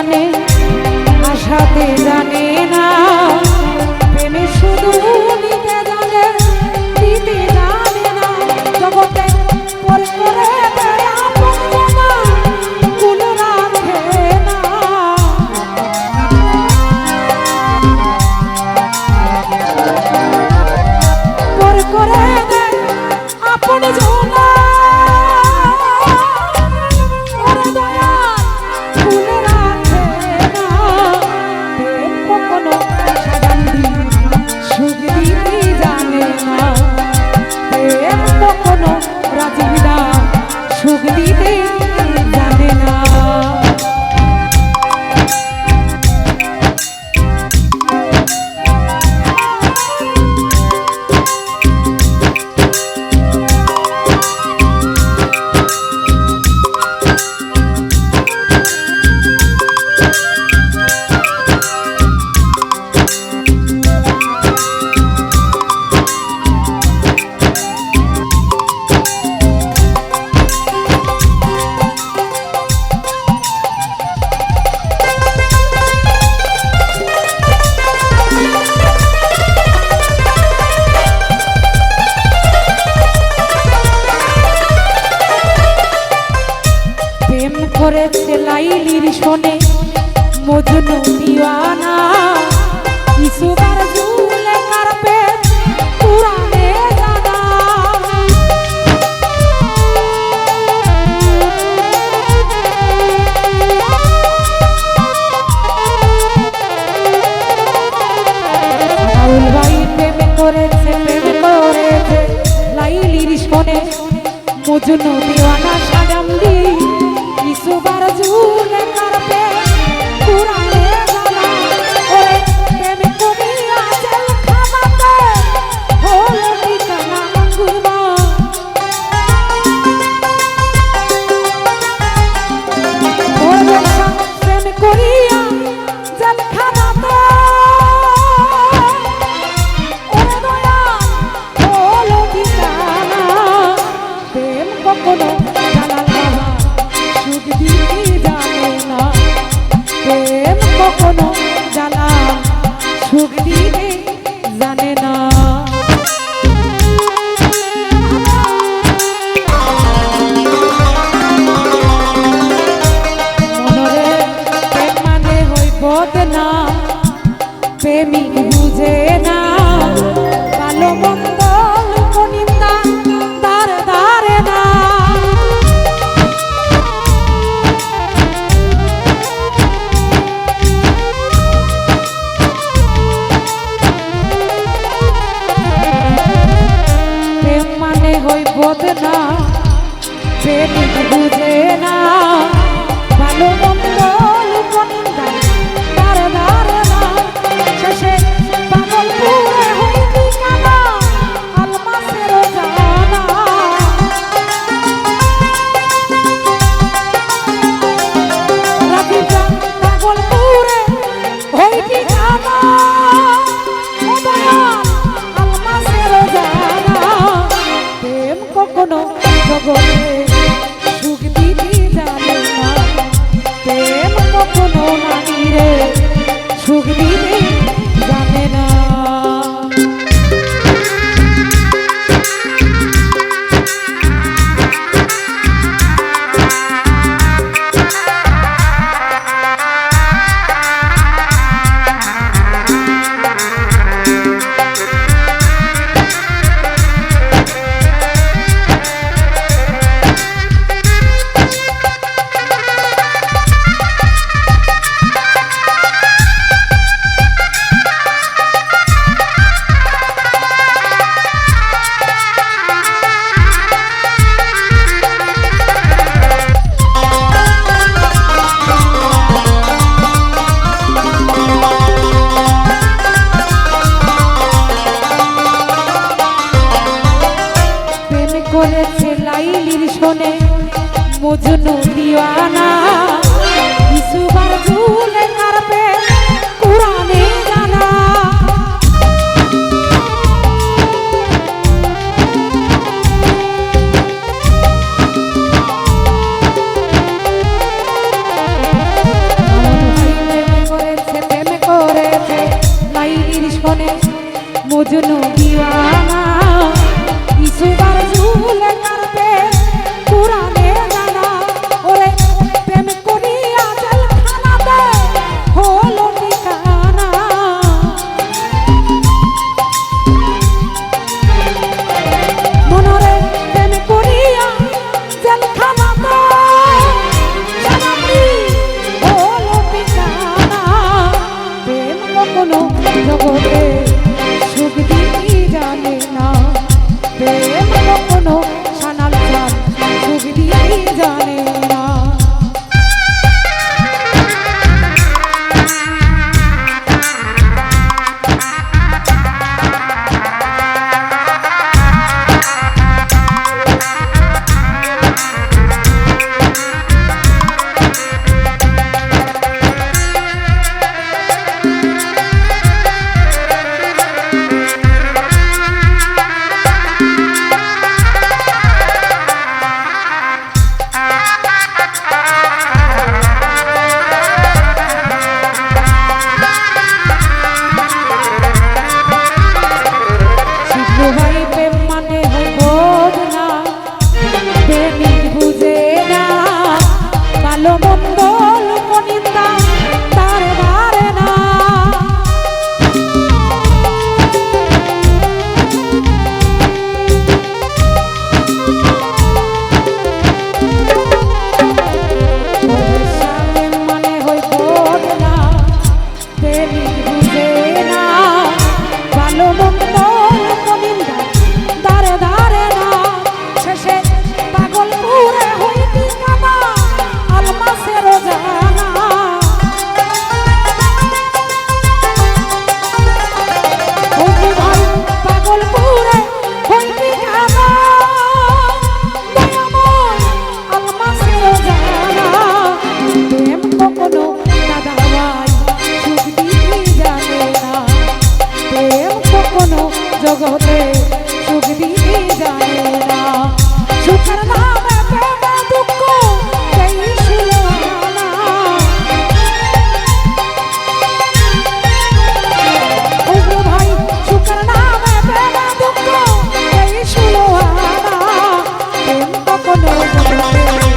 জানে আশাতে জানে। করেছে লাইলির শোনে মজনু দিওয়ানা মজনু দিওয়ানা। কিছুবার ভুলে কারবে কোরআনে জানা মজনু দিওয়ানা। Oh no.